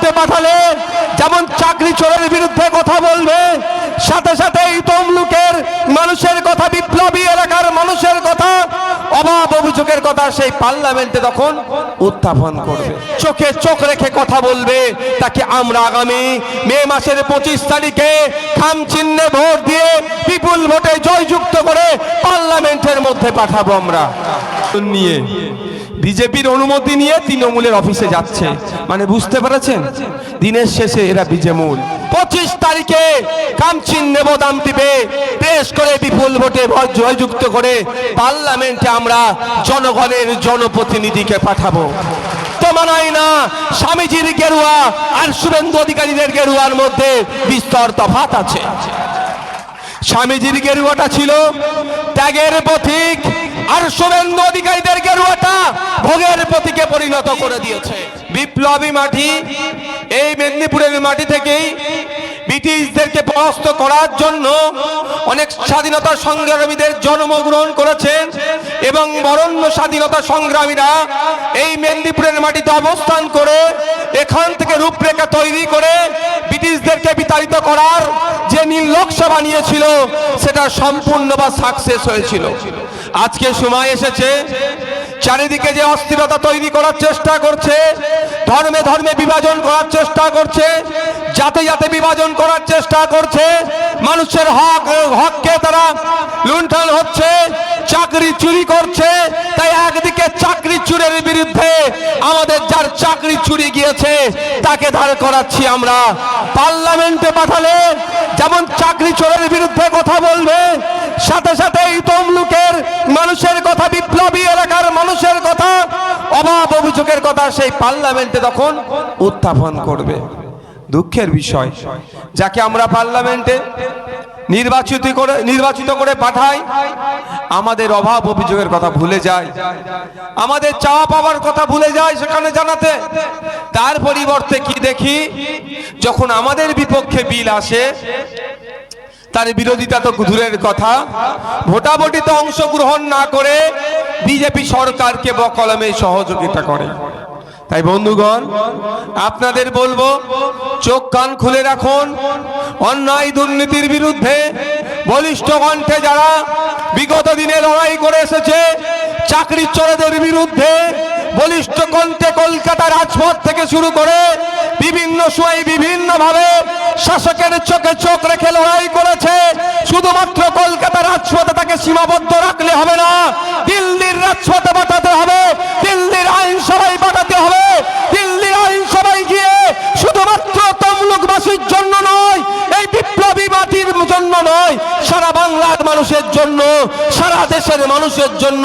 পার্লামেন্টে পাঠালে যেমন চাকরি চোরের বিরুদ্ধে কথা বলবে, সাথে সাথে এই তমলুকের মানুষের কথা, বিপ্লবী এলাকার মানুষের কথা অভাব অভিযোগের কথা সেই পার্লামেন্টে তখন উত্থাপন করবে। চোখে চোখ রেখে কথা বলবে, তাকে আমরা আগামী মে মাসের পঁচিশ তারিখে খাম চিহ্নে ভোট দিয়ে বিপুল ভোটে জয়যুক্ত করে পার্লামেন্টের মধ্যে পাঠাবো আমরা। নিয়ে বিজেপির অনুমতি নিয়ে তৃণমূলের অফিসে যাচ্ছে। মানে বুঝতে পেরেছেন? দিনের শেষে এরা বিজেমূল পঁচিশ তারিখে কামচিন নেবদাম দিবে পেশ করে বিপুল ভোটে জয়যুক্ত করে পার্লামেন্টে আমরা জনগণের জনপ্রতিনিধিকে পাঠাবো। মানায় না, স্বামীজির গেরুয়া আর শুভেন্দু অধিকারীদের গেরুয়ার মধ্যে বিস্তর তফাত আছে। স্বামীজির গেরুয়াটা ছিল ত্যাগের প্রতীক আর শুভেন্দু অধিকারীদের গেরুয়াটা ভোগের প্রতীকে পরিণত করে দিয়েছে। বিপ্লবী মাটি, এই মেদিনীপুরের মাটি থেকেই ব্রিটিশদেরকে পরাস্ত করার জন্য অনেক স্বাধীনতা সংগ্রামীদের জন্মগ্রহণ করেছেন এবং বরণ্য স্বাধীনতা সংগ্রামীরা এই মেদিনীপুরের মাটিতে অবস্থান করে এখান থেকে রূপরেখা তৈরি করে ব্রিটিশদেরকে বিতাড়িত করার যে নীল নকশা বানিয়েছিল, সেটা সম্পূর্ণ বা সাকসেস হয়েছিল। আজকে সময় এসেছে, চারিদিকে যে অস্থিরতা তৈরি করার চেষ্টা করছে, ধর্মে ধর্মে বিভাজন করার চেষ্টা করছে, জাতে জাতে বিভাজন করার চেষ্টা করছে, মানুষের হক হককে তারা লুণ্ঠন হচ্ছে, চাকরি চুরি করছে, তাই একদিকে চাকরি চুরের বিরুদ্ধে আমাদের যার চাকরি চুরি গিয়েছে, তাকে ধার করাচ্ছি আমরা। পার্লামেন্টে পাঠালে যেমন চাকরি চোরের বিরুদ্ধে কথা বলবে, সাথে সাথে এই তমলুকের মানুষের কথা, বিপ্লবী এলাকার মানুষের কথা অভাব অভিযোগের কথা সেই পার্লামেন্টে তখন উত্থাপন করবে। দুঃখের বিষয়, যাকে আমরা পার্লামেন্টে নির্বাচিত করে নির্বাচিত করে পাঠাই, আমাদের অভাব অভিযোগের কথা ভুলে যায়, আমাদের চাওয়া পাওয়ার কথা ভুলে যায় সেখানে জানাতে। তার পরিবর্তে কি দেখি, যখন আমাদের বিপক্ষে বিল আসে তার বিরোধিতা তো দূরের কথা। ভোটাভুটিতে অংশগ্রহণ না করে বিজেপি সরকারকে বকলমে সহযোগিতা করে। তাই বন্ধুগণ, আপনাদের বলব, চোখ কান খুলে রাখুন। অন্যায় দুর্নীতির বিরুদ্ধে বলিষ্ঠ কণ্ঠে যারা বিগত দিনে লড়াই করে এসেছে, চাকরি চোরদের বিরুদ্ধে বলিষ্ঠ কণ্ঠে কলকাতা রাজপথ থেকে শুরু করে বিভিন্ন সময় বিভিন্ন ভাবে শাসকের চোখে চোখ রেখে লড়াই করেছে। শুধুমাত্র কলকাতা রাজপথে তাকে সীমাবদ্ধ রাখলে হবে না। দিল্লির রাজপথে পাঠাতে হবে। দিল্লির আইনসভায় পাঠাতে হবে। দিল্লির আইনসভায় গিয়ে শুধুমাত্র তমলুকবাসীর জন্য নয়, এই বিপ্লবী জন্য নয়, সারা বাংলার মানুষের জন্য, সারা দেশের মানুষের জন্য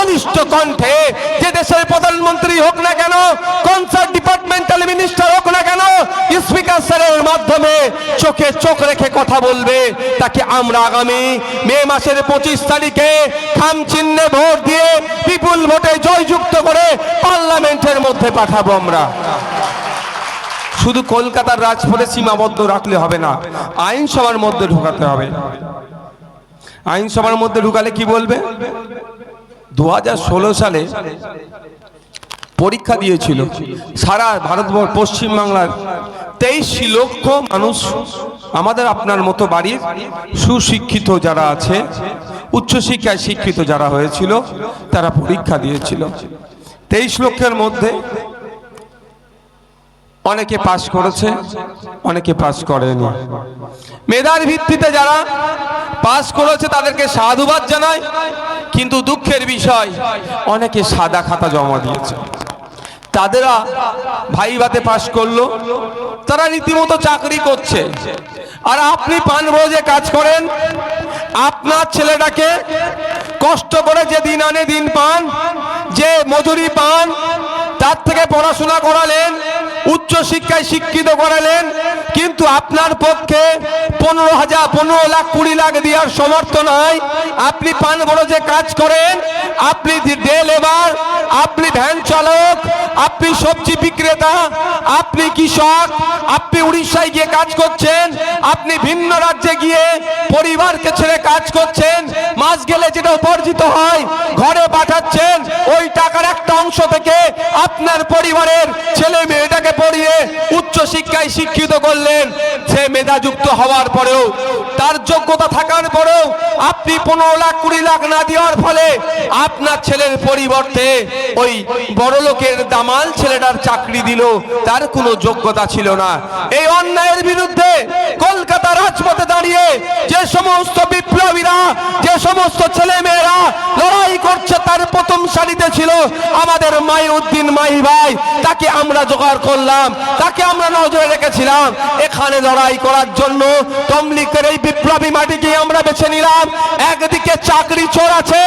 অনিষ্ট কণ্ঠে যে দেশের প্রধানমন্ত্রী হোক না কেন কনসার্ট ডিপার্টমেন্টাল মিনিস্টার হোক না কেন স্পিকার স্যারের মাধ্যমে চোখে চোখ রেখে কথা বলবে। তাকে আমরা আগামী মে মাসের পঁচিশ তারিখে খাম চিহ্নে ভোট দিয়ে বিপুল ভোটে জয়যুক্ত করে পার্লামেন্টের মধ্যে পাঠাবো আমরা। শুধু কলকাতার রাজপথে সীমাবদ্ধ রাখলে হবে না, আইনসভার মধ্যে ঢোকাতে হবে। আইনসভার মধ্যে ঢুকালে কি বলবে? দু হাজার ষোলো সালে পরীক্ষা দিয়েছিল সারা ভারতবর্ষ, পশ্চিমবাংলার তেইশ লক্ষ মানুষ আমাদের আপনার মতো বাড়ির সুশিক্ষিত যারা আছে, উচ্চশিক্ষায় শিক্ষিত যারা হয়েছিল, তারা পরীক্ষা দিয়েছিল। তেইশ লক্ষের মধ্যে অনেকে পাস করেছে, অনেকে পাস করেনি। মেধার ভিত্তিতে যারা পাস করেছে, তাদেরকে সাধুবাদ জানায় কিন্তু দুঃখের বিষয়, অনেকে সাদা খাতা জমা দিয়েছে। তাদেরা ভাইভাতে পাস করল, তারা রীতিমতো চাকরি করছে। আর আপনি পান রোজে কাজ করেন, আপনার ছেলেটাকে কষ্ট করে যে দিন আনে দিন পান, যে মজুরি পান তার থেকে পড়াশোনা করালেন, উচ্চ শিক্ষায় শিক্ষিত করালেন, কিন্তু আপনার পক্ষে পনেরো হাজার, পনেরো লাখ, কুড়ি লাখ দেওয়ার সমর্থ নয় আপনি পান বড় যে কাজ করেন, আপনি লেবার আপনি ভ্যান চালক, আপনি সবজি বিক্রেতা, আপনি কৃষক, আপনি উড়িষ্যায় গিয়ে কাজ করছেন, আপনি ভিন্ন রাজ্যে গিয়ে পরিবারকে ছেড়ে কাজ করছেন, মাস গেলে যেটা উপার্জিত হয়, ঘরে পাঠাচ্ছেন, ওই টাকার একটা অংশ থেকে আপনার পরিবারের ছেলে মেয়েটাকে পড়িয়ে উচ্চ শিক্ষায় শিক্ষিত করলেন সে মেধাযুক্ত হওয়ার পরেও, তার যোগ্যতা থাকার পরেও আপনি পনেরো লাখ, কুড়ি লাখ না দেওয়ার ফলে আপনার ছেলের পরিবর্তে ওই বড় লোকের দামাল ছেলেটার চাকরি দিল, তার কোনো যোগ্যতা ছিল না। এই অন্যায়ের বিরুদ্ধে কলকাতা রাজপথে দাঁড়িয়ে যে সমস্ত বিপ্লবীরা, যে সমস্ত ছেলে মেয়েরা লড়াই করছে, তার প্রথম সারিতে ছিল আমাদের মাই উদ্দিন মাই ভাই। তাকে আমরা জোগাড় করলাম, তাকে আমরা নজরে রেখেছিলাম। এখানে লড়াই করার জন্য তমলিকের এই বিপ্লবী মাটিকে আমরা বেছে নিলাম। একদিকে চাকরি চোর আছে,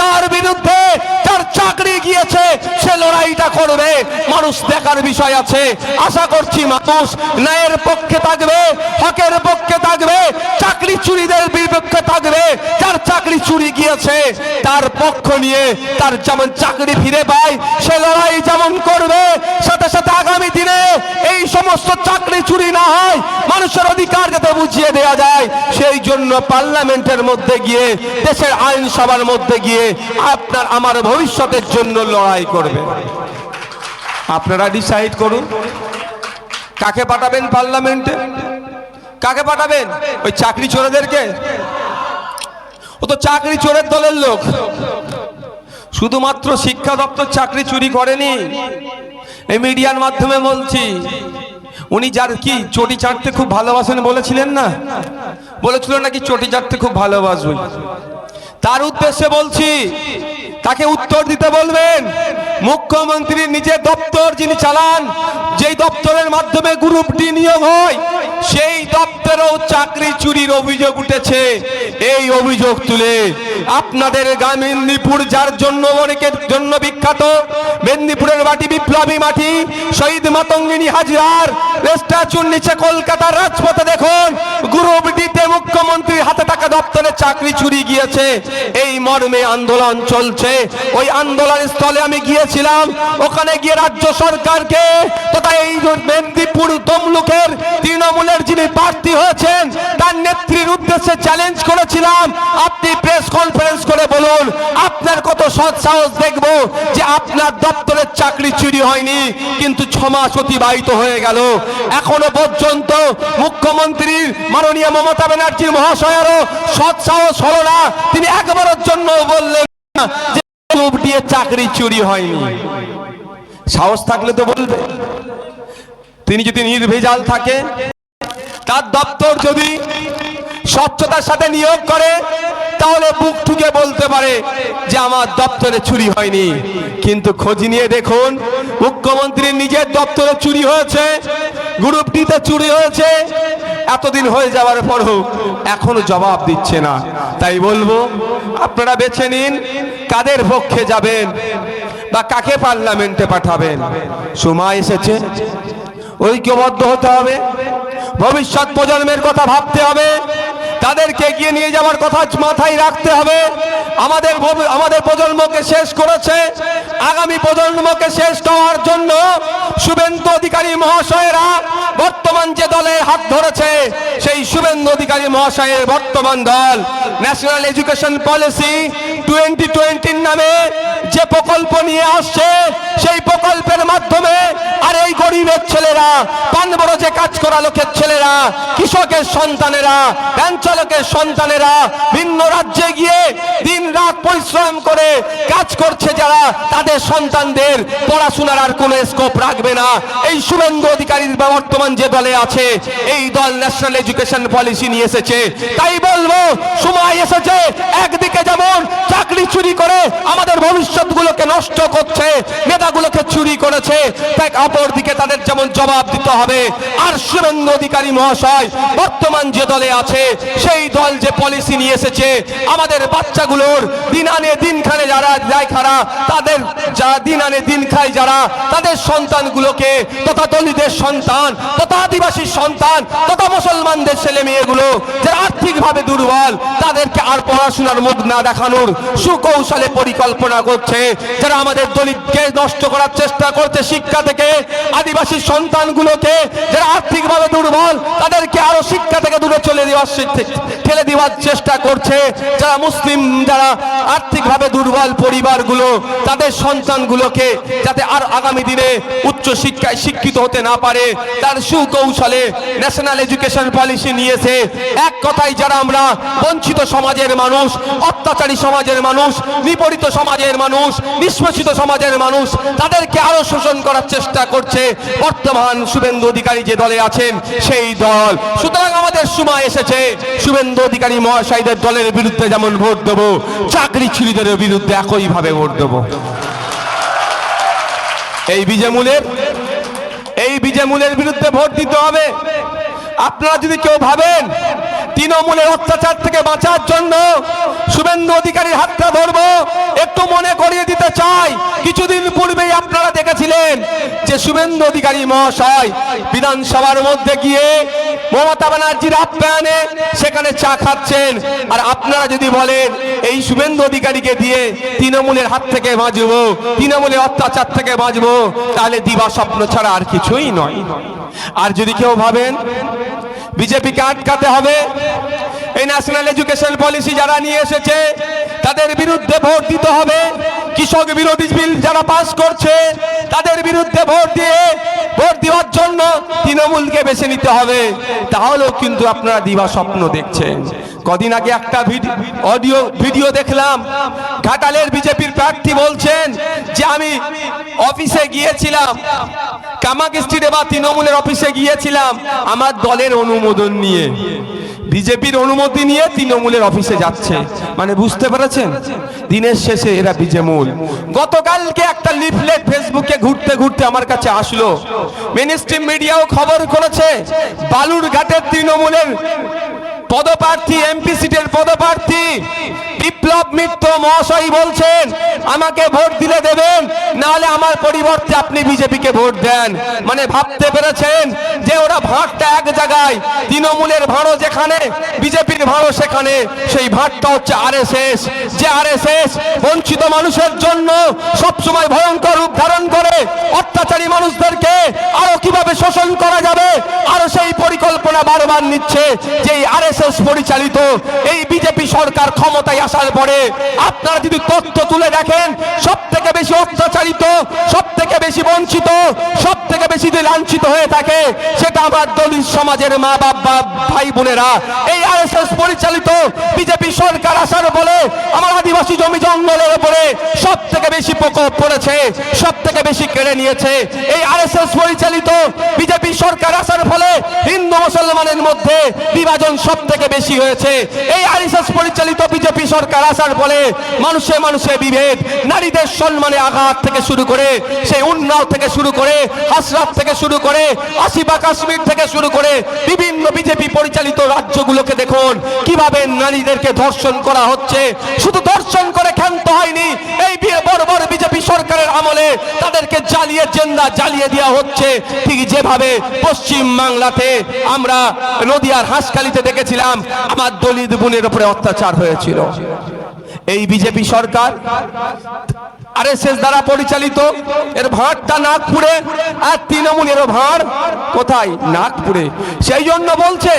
তার বিরুদ্ধে তার চাকরি গিয়েছে, সে লড়াইটা করবে। মানুষ দেখার বিষয় আছে। আশা করছি মানুষ ন্যায়ের পক্ষে থাকবে, হকের পক্ষে থাকবে, চাকরি চুরিদের বিপক্ষে থাকবে। যার চাকরি চুরি গিয়েছে, তার পক্ষ নিয়ে তার যেমন চাকরি ফিরে পায়, সে লড়াই যেমন করবে, সাথে সাথে আগামী দিনে এই সমস্ত চাকরি চুরি না হয়, মানুষের অধিকার যাতে বুঝিয়ে দেওয়া যায় সেই জন্য পার্লামেন্টের মধ্যে গিয়ে, দেশের আইনসভার মধ্যে গিয়ে আপনার আমার ভবিষ্যতের জন্য লড়াই করবে। আপনারা ডিসাইড করুন। কাকে পাঠাবেন পার্লামেন্টে? কাকে পাঠাবেন? ওই চাকরি চোরেদেরকে? ও তো চাকরি চোরের দলের লোক। শুধুমাত্র শিক্ষা দপ্তর চাকরি চুরি করেনি, এই মিডিয়ার মাধ্যমে বলছি। উনি যার কি চটি চাটতে খুব ভালোবাসেন বলেছিলেন না? বলেছিল নাকি চটি চাটতে খুব ভালোবাসবেন তার উদ্দেশ্যে বলছি, তাকে উত্তর দিতে বলবেন? মুখ্যমন্ত্রীর নিজের দপ্তর যিনি চালান, যেই দপ্তরের মাধ্যমে গ্রুপ ডি নিয়োগ হয়, সেই দপ্তরেও চাকরি চুরির অভিযোগ উঠেছে। এই অভিযোগ তুলে আপনাদের মেদিনীপুর, যার জন্য অনেকের জন্য বিখ্যাত, মেদিনীপুরের মাটি, বিপ্লবী মাটি, শহীদ মাতঙ্গিনী হাজরার স্ট্যাচুর নিচে কলকাতার রাজপথে দেখুন গ্রুপ ডিতে মুখ্যমন্ত্রীর হাতে থাকা দপ্তরে চাকরি চুরি গিয়েছে। এই মর্মে আন্দোলন চলছে। ওই আন্দোলন স্থলে আমি গিয়েছিলাম, ওখানে গিয়ে রাজ্য সরকারকে তথা এই মেদিনীপুর তমলুকের তৃণমূলের যিনি প্রার্থী হয়েছেন, তার নেত্রীর উদ্দেশ্যে চ্যালেঞ্জ করেছিলাম। আপনি প্রেস কনফারেন্স করে বলুন, আপনার কত সৎ সাহস দেখব যে আপনার দপ্তরের চাকরি চুরি হয়নি, কিন্তু ছ মাস অতিবাহিত হয়ে গেল। এখনও পর্যন্ত মুখ্যমন্ত্রীর মাননীয় মমতা ব্যানার্জির মহাশয়েরও সৎ সাহস হলো না। তিনি একবারের জন্য বললেন যে গ্রুপ দিয়ে চাকরি চুরি হয়নি। সাহস থাকলে তো বলবে। তিনি যদি নির্ভেজাল থাকে, তার দপ্তর যদি স্বচ্ছতার সাথে নিয়োগ করে, তাহলে বুক ঠুকে বলতে পারে যে আমার দপ্তরে চুরি হয়নি। কিন্তু খোঁজ নিয়ে দেখুন মুখ্যমন্ত্রীর নিজের দপ্তরে চুরি হয়েছে গ্রুপ ডিতে চুরি হয়েছে, এতদিন হয়ে যাওয়ার পরও এখনও জবাব দিচ্ছে না। তাই বলব, আপনারা বেছে নিন কাদের পক্ষে যাবেন বা কাকে পার্লামেন্টে পাঠাবেন। সময় এসেছে, ঐক্যবদ্ধ হতে হবে। ভবিষ্যৎ প্রজন্মের কথা ভাবতে হবে। তাদেরকে এগিয়ে নিয়ে যাওয়ার কথা মাথায় রাখতে হবে। আমাদের আমাদের প্রজন্মকে শেষ করেছে। আগামী প্রজন্মকে শেষ করার জন্য শুভেন্দু অধিকারী মহাশয়েরা বর্তমান যে দলের হাত ধরেছে, সেই শুভেন্দু অধিকারী মহাশয়ের বর্তমান দল ন্যাশনাল এডুকেশন পলিসি টোয়েন্টি টোয়েন্টির নামে যে প্রকল্প নিয়ে আসছে, সেই প্রকল্পের মাধ্যমে আর এই গরিবের ছেলেরা পান বড় যে কাজ করা লোকের ছেলেরা, কৃষকের সন্তানেরা ব্যাংক চালকের সন্তানেরা ভিন্ন রাজ্যে গিয়ে দিন রাত পরিশ্রম করে কাজ করছে যারা, তাদের সন্তানদের পড়াশোনার আর কোনো স্কোপ রাখবে না। এই শুভেন্দু অধিকারীর বর্তমান যে দলে আছে, এই দল ন্যাশনাল এডুকেশন পলিসি নিয়ে এসেছে। তাই বলব, সময় এসেছে, একদিকে যেমন চাকরি চুরি করে আমাদের ভবিষ্যৎগুলোকে নষ্ট করছে, মেধাগুলোকে চুরি করেছে, তাই অপর দিকে তাদের যেমন জবাব দিতে হবে। আর শুভেন্দু অধিকারী মহাশয়, বর্তমান যে দলে আছে সেই দল যে পলিসি নিয়ে এসেছে আমাদের বাচ্চাগুলোর দিন আনে দিন খানে যারা যায় খারা, তাদের যারা দিন আনে দিন খায় যারা, তাদের সন্তানগুলোকে তথা দলিতের সন্তান, তথা আদিবাসীর সন্তান, তথা মুসলমানদের ছেলে মেয়েগুলো যারা আর্থিকভাবে দুর্বল, তাদেরকে আর পড়াশোনার মুখ না দেখানোর সুকৌশলে পরিকল্পনা করছে, যারা আমাদের দলিতকে নষ্ট করার চেষ্টা করছে শিক্ষা থেকে, আদিবাসী সন্তানগুলোকে যারা আর্থিকভাবে দুর্বল, তাদেরকে আরও শিক্ষা থেকে দূরে চলে দেওয়ার ঠেলে দেওয়ার চেষ্টা করছে, যারা মুসলিম, যারা আর্থিকভাবে দুর্বল পরিবারগুলো, তাদের সন্তানগুলোকে যাতে আর আগামী দিনে উচ্চ শিক্ষায় শিক্ষিত হতে না পারে, তার সুকৌশলে ন্যাশনাল এডুকেশন পলিসি নিয়েছে। এক কথাই যারা আমরা বঞ্চিত সমাজের মানুষ, অত্যাচারী সমাজের মানুষ, নিপরিত সমাজের মানুষ, নিষ্পেষিত সমাজের মানুষ, তাদেরকে আরও শোষণ করার চেষ্টা করছে বর্তমান শুভেন্দু অধিকারী যে দলে আছেন, সেই দল। সুতরাং আমাদের সময় এসেছে। শুভেন্দু অধিকারী মহাশয়দের দলের বিরুদ্ধে যেমন ভোট দেবো, চাকরি ছিলিদের বিরুদ্ধে একইভাবে ভোট দেবো? এই বিজেমুলের এই বিজেমুলের বিরুদ্ধে ভোট দিতে হবে। আপনারা যদি কেউ ভাবেন তৃণমূলের অত্যাচার থেকে বাঁচার জন্য শুভেন্দু অধিকারীর হাতটা ধরবো, একটু মনে করিয়ে দিতে চাই। কিছুদিন দেখেছিলেন যে শুভেন্দু অধিকারী মহাশয়, বিধানসভার মধ্যে গিয়ে মমতা ব্যানার্জির আপ্যায়নে সেখানে চা খাচ্ছেন। আর আপনারা যদি বলেন, এই শুভেন্দু অধিকারীকে দিয়ে তৃণমূলের হাত থেকে বাঁচবো, তৃণমূলের অত্যাচার থেকে বাঁচবো, তাহলে দিবা স্বপ্ন ছাড়া আর কিছুই নয়। আর যদি কেউ ভাবেন বিজেপিকে আটকাতে হবে এই ন্যাশনাল এডুকেশন পলিসি যারা নিয়ে এসেছে, তাদের বিরুদ্ধে ভোট দিতে হবে। কৃষক বিরোধী বিল যারা পাস করছে, তাদের বিরুদ্ধে ভোট দিয়ে ভোট দেওয়ার জন্য তৃণমূলকে বেছে নিতে হবে। তাহলেও কিন্তু আপনারা দিবা স্বপ্ন দেখছেন। কদিন আগে একটা অডিও ভিডিও দেখলাম। ঘাটালের বিজেপির প্রার্থী বলছেন যে, আমি অফিসে গিয়েছিলাম। কামাক স্ট্রিটে বা তৃণমূলের অফিসে গিয়েছিলাম। আমার দলের অনুমোদন নিয়ে। বিজেপির অনুমতি নিয়ে তৃণমূলের অফিসে যাচ্ছে। মানে বুঝতে পেরেছেন? দিনের শেষে এরা বিজেমূল। গতকালকে একটা লিফলেট ফেসবুকে ঘুরতে ঘুরতে আমার কাছে আসলো। মেনস্ট্রিম মিডিয়াও খবর করেছে, বালুরঘাটের তৃণমূলের পদপ্রার্থী এমপি সিটের পদপ্রার্থী বিপ্লব মিত্র মহাশয় বলছেন আমাকে ভোট দিলে দেবেন, নাহলে আমার পরিবর্তে আপনি বিজেপিকে ভোট দেন। মানে ভাবতে পেরেছেন যে ওরা ভাঁটটা এক জায়গায়, তৃণমূলের ভাঁড়ো যেখানে, বিজেপির ভাঁড়ো সেখানে। সেই ভাঁটটা হচ্ছে আরএসএস। যে আরএসএস বঞ্চিত মানুষের জন্য সবসময় ভয়ঙ্কর রূপ ধারণ করে, অত্যাচারী মানুষদেরকে আরও কীভাবে শোষণ করা যাবে, আরও সেই পরিকল্পনা বারবার নিচ্ছে যে আরএসএস পরিচালিত। এই বিজেপি সরকার ক্ষমতায় আসার পরে আপনারা যদি তথ্য তুলে দেখেন সব থেকে বেশি অত্যাচারিত সব থেকে বেশি বঞ্চিত সব থেকে বেশি লাঞ্ছিত হয়ে থাকে, সেটা আবার দলিত সমাজের মা বাবা ভাই বোনেরা এই আরএসএস পরিচালিত বিজেপি সরকার আসার বলে আমার আদিবাসী জমি জঙ্গলের উপরে সব থেকে বেশি প্রকোপ পড়েছে সব থেকে বেশি কেড়ে নিয়েছে। এই আরএসএস পরিচালিত বিজেপি সরকার আসার ফলে হিন্দু মুসলমানের মধ্যে বিভাজন সব থেকে বেশি হয়েছে। এই আরএসএস পরিচালিত বিজেপি সরকার আসার ফলে মানুষে মানুষে বিভেদ, নারীদের সম্মানে আঘাত থেকে শুরু করে, সেই উন্নাও থেকে শুরু করে, হাসরাত থেকে শুরু করে আসিবা কাশ্মীর থেকে শুরু করে, বিভিন্ন বিজেপি পরিচালিত রাজ্যগুলোকে দেখুন। কীভাবে নারীদেরকে ধর্ষণ করা হচ্ছে। শুধু ধর্ষণ করে ক্ষান্ত হয়নি, এই বড় বড় বিজেপি সরকারের আমলে তাদেরকে জ্বালিয়ে জেন্দা জ্বালিয়ে দেওয়া হচ্ছে। ঠিক যেভাবে পশ্চিম বাংলাতে আমরা নদিয়ার হাঁসখালিতে দেখেছিলাম, আমার দলিত বোনের উপরে অত্যাচার হয়েছিল। এই বিজেপি সরকার আরএসএস দ্বারা পরিচালিত। এর ভাঁড়টা নাগপুরে। আর তৃণমূলের ভাঁড় কোথায়? নাগপুরে। সেই জন্য বলছে,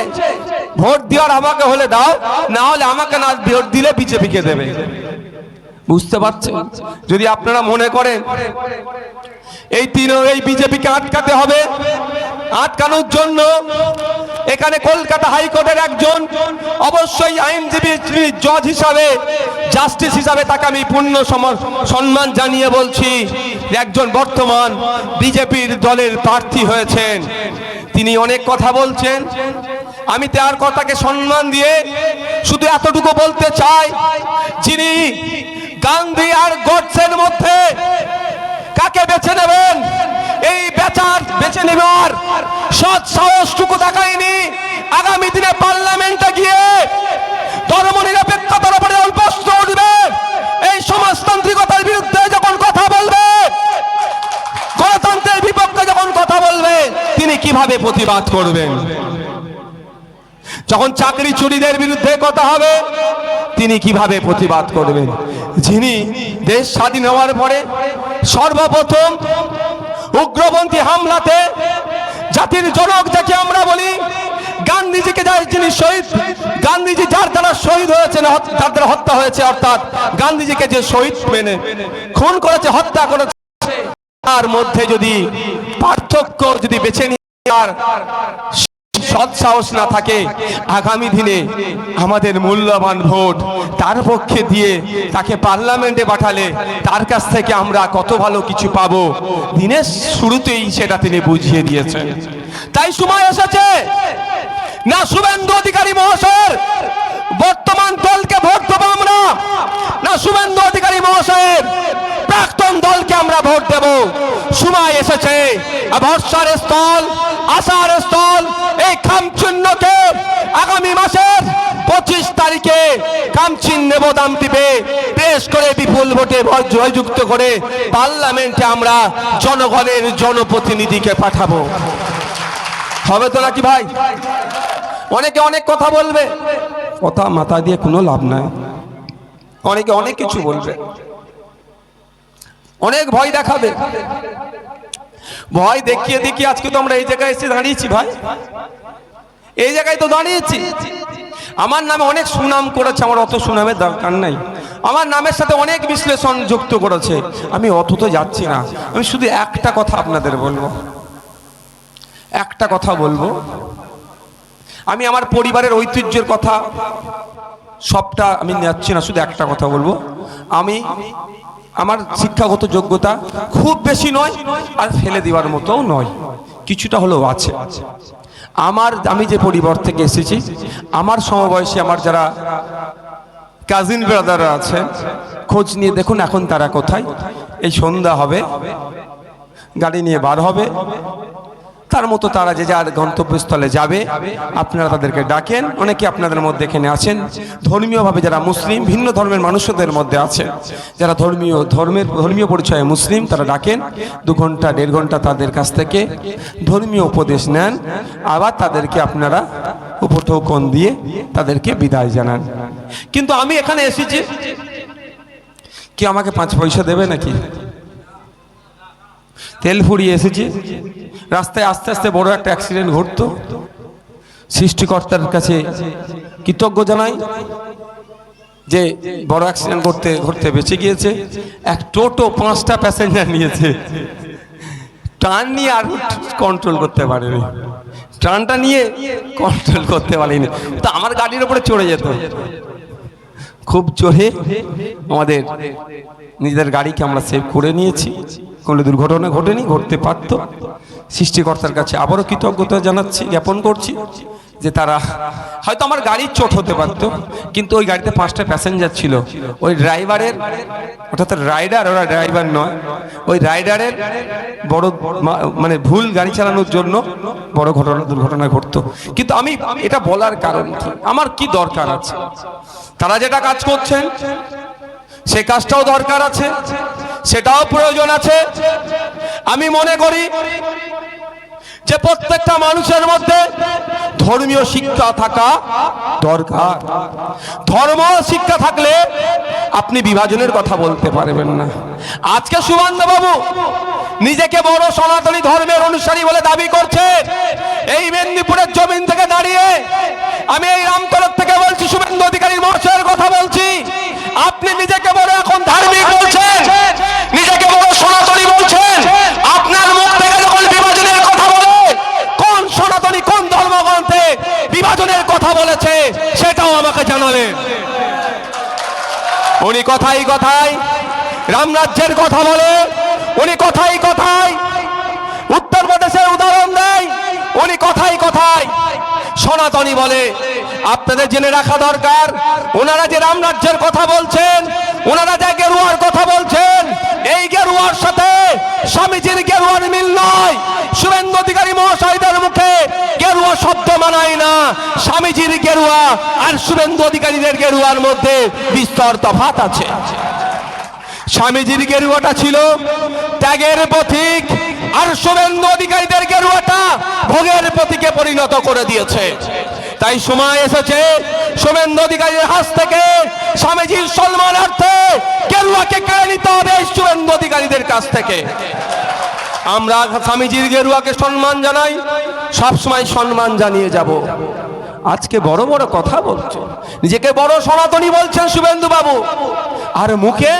ভোট দেওয়ার আমাকে হলে দাও, না হলে আমাকে না ভোট দিলে বিজেপিকে দেবে। বুঝতে পারছেন? যদি আপনারা মনে করেন, এই তিন এই বিজেপিকে আটকাতে হবে। আটকানোর জন্য এখানে কলকাতা হাইকোর্টের একজন অবশ্যই আইনজীবী জজ হিসাবে, জাস্টিস হিসাবে তাকে আমি পূর্ণ সম্মান জানিয়ে বলছি একজন বর্তমান বিজেপির দলের প্রার্থী হয়েছেন। তিনি অনেক কথা বলছেন। আমি তার কথাকে সম্মান দিয়ে শুধু এতটুকু বলতে চাই, যিনি গান্ধী আর গডসের মধ্যে কাকে বেছে নেবেন? এই বেচার বেছে নেবার সৎ সাহসটুকু দেখায়নি। আগামী দিনে পার্লামেন্টে গিয়ে ধর্ম নিরপেক্ষতার উপরে যখন উঠবে। এই সমাজতান্ত্রিকতার বিরুদ্ধে যখন কথা বলবে, গণতন্ত্রের বিপক্ষে যখন কথা বলবে, তিনি কীভাবে প্রতিবাদ করবেন? যখন চাকরি চুরিদের বিরুদ্ধে কথা হবে, তিনি কীভাবে প্রতিবাদ করবেন? যিনি দেশ স্বাধীন হওয়ার পরে সর্বপ্রথম উগ্রপন্থী হামলাতে জাতির জনক যাকে আমরা বলি, গান্ধীজিকে যার যিনি শহীদ, গান্ধীজি যার দ্বারা শহীদ হয়েছেন যার দ্বারা হত্যা হয়েছে, অর্থাৎ গান্ধীজিকে যে শহীদ মেনে, খুন করেছে, হত্যা করেছে, তার মধ্যে যদি পার্থক্য যদি বেছে নিয়ে সৎ সাহস না থাকে, আগামী দিনে আমাদের মূল্যবান ভোট তার পক্ষে দিয়ে তাকে পার্লামেন্টে পাঠালে তার কাছ থেকে আমরা কত ভালো কিছু পাব? দিনের শুরুতেই সেটা তিনি বুঝিয়ে দিয়েছেন। তাই সময় এসেছে। না শুভেন্দু অধিকারী মহাশয়ের বর্তমান দলকে ভোট দেবো আমরা? না শুভেন্দু অধিকারী মহাশয়ের প্রাক্তন দলকে আমরা ভোট দেব। সময় এসেছে ভরসার স্থল, আশার স্থল, এই খামচিহ্নকে আগামী মাসের পঁচিশ তারিখে খামচিহ্ন দাম দিবে পেশ করে বিপুল ভোটে জয়যুক্ত করে পার্লামেন্টে আমরা জনগণের জনপ্রতিনিধিকে পাঠাবো। হবে তো নাকি ভাই? অনেকে অনেক কথা বলবে। কথা মাথা দিয়ে কোনো লাভ নাই। অনেকে অনেক কিছু বলবে। অনেক ভয় দেখাবে। ভয় দেখিয়ে দেখিয়ে আজকে তো আমরা এই জায়গায় এসে দাঁড়িয়েছি ভাই। এই জায়গায় তো দাঁড়িয়েছি। আমার নামে অনেক সুনাম করেছে, আমার অত সুনামের দরকার নাই। আমার নামের সাথে অনেক বিশ্লেষণ যুক্ত করেছে। আমি অত তো যাচ্ছি না। আমি শুধু একটা কথা আপনাদের বলব। একটা কথা বলব। আমি আমার পরিবারের ঐতিহ্যের কথা সবটা আমি যাচ্ছি না, শুধু একটা কথা বলব। আমি আমার শিক্ষাগত যোগ্যতা খুব বেশি নয়, আর ফেলে দেওয়ার মতোও নয়, কিছুটা হলেও আছে। আমার, আমি যে পরিবার থেকে এসেছি, আমার সমবয়সী, আমার যারা কাজিন ব্রাদাররা আছেন খোঁজ নিয়ে দেখুন এখন তারা কোথায়। এই সন্ধ্যা হবে, গাড়ি নিয়ে বার হবে তার মতো তারা যে যার গন্তব্যস্থলে যাবে, আপনারা তাদেরকে ডাকেন। অনেকে আপনাদের মধ্যে এখানে আছেন। ধর্মীয়ভাবে যারা মুসলিম, ভিন্ন ধর্মের মানুষদের মধ্যে আছেন। যারা ধর্মীয়, ধর্মের, ধর্মীয় পরিচয়ে মুসলিম, তারা ডাকেন। দু ঘণ্টা, দেড় ঘণ্টা তাদের কাছ থেকে ধর্মীয় উপদেশ নেন। আবার তাদেরকে আপনারা উপটোকন দিয়ে তাদেরকে বিদায় জানান। কিন্তু আমি এখানে এসেছি। কি আমাকে পাঁচ পয়সা দেবে নাকি? তেল ফুরিয়ে এসেছি। রাস্তায় আস্তে আস্তে বড় একটা অ্যাক্সিডেন্ট ঘটতো। সৃষ্টিকর্তার কাছে কৃতজ্ঞ জানাই যে বড় অ্যাক্সিডেন্ট করতে ঘটতে বেঁচে গিয়েছে। এক টোটো পাঁচটা প্যাসেঞ্জার নিয়েছে। টান নিয়ে আর কন্ট্রোল করতে পারেনি। টানটা নিয়ে কন্ট্রোল করতে পারিনি। তো আমার গাড়ির উপরে চড়ে যেত। খুব চড়ে আমাদের, নিজেদের গাড়িকে আমরা সেভ করে নিয়েছি। কোনো দুর্ঘটনা ঘটেনি, ঘটতে পারত। সৃষ্টিকর্তার কাছে আবারও কৃতজ্ঞতা জানাচ্ছি, জ্ঞাপন করছি যে তারা, হয়তো আমার গাড়ির চোট হতে পারত, কিন্তু ওই গাড়িতে পাঁচটা প্যাসেঞ্জার ছিল। ওই ড্রাইভারের, অর্থাৎ রাইডার, ওরা ড্রাইভার নয়, ওই রাইডারের বড় মানে ভুল গাড়ি চালানোর জন্য বড় ঘটনা, দুর্ঘটনা ঘটতো। কিন্তু আমি এটা বলার কারণ কি? আমার কি দরকার আছে? তারা যেটা কাজ করছেন, সে কাজটাও দরকার আছে। সেটাও প্রয়োজন আছে। আমি মনে করি যে প্রত্যেকটা মানুষের মধ্যে ধর্মীয় শিক্ষা থাকা দরকার। ধর্ম শিক্ষা থাকলে আপনি বিভাজনের কথা বলতে পারবেন না। আজকে বাবু নিজেকে বড় সনাতনী ধর্মের অনুসারী বলে দাবি করছে এই মেদিনীপুরের জমিন থেকে দাঁড়িয়ে আমি এই রামতরফ থেকে বলছি, শুভেন্দু অধিকারী মহাশয়ের কথা বলছি। আপনি নিজেকে বড় এখন ধার্মিক বলছেন নিজেকে বড় সনাতনী বলছেন আপনার মুখ থেকে যখন বিভাজনের কথা বলে কোন সনাতনী কোন ধর্মগ্রন্থে বিভাজনের কথা বলেছে সেটাও আমাকে জানালেন। উনি কথাই কথাই রামরাজ্যের কথা বলে উনি কথাই কথাই উত্তরপ্রদেশের উদাহরণ দেয়। উনি কথাই কথাই সনাতনী বলে। আপনাদের জেনে রাখা দরকার, ওনারা যে রামরাজ্যের কথা বলছেন, ওনারা যে গেরুয়ার কথা বলছেন, এই গেরুয়ার সাথে স্বামীজির গেরুয়ার মিল নয়। শুভেন্দু অধিকারী মহাশয়দের মুখে গেরুয়া শব্দ মানায় না। স্বামীজির গেরুয়া আর শুভেন্দু অধিকারীদের গেরুয়ার মধ্যে বিস্তর তফাত আছে। স্বামীজির গেরুয়াটা ছিল ত্যাগের প্রতীক আর শুভেন্দু অধিকারীদের গেরুয়াটা ভোগের প্রতীকে পরিণত করে দিয়েছে। তাই সময় এসেছে শুভেন্দু অধিকারীর হাত থেকে স্বামীজির সম্মানার্থে গেরুয়াকে কেড়ে নিতে হবে শুভেন্দু অধিকারীদের কাছ থেকে। আমরা স্বামীজির গেরুয়াকে সম্মান জানাই সব সময় সম্মান জানিয়ে যাব। আজকে বড় বড় কথা বলছে। নিজেকে বড় সনাতনী বলছেন শুভেন্দু বাবু। আর মুখে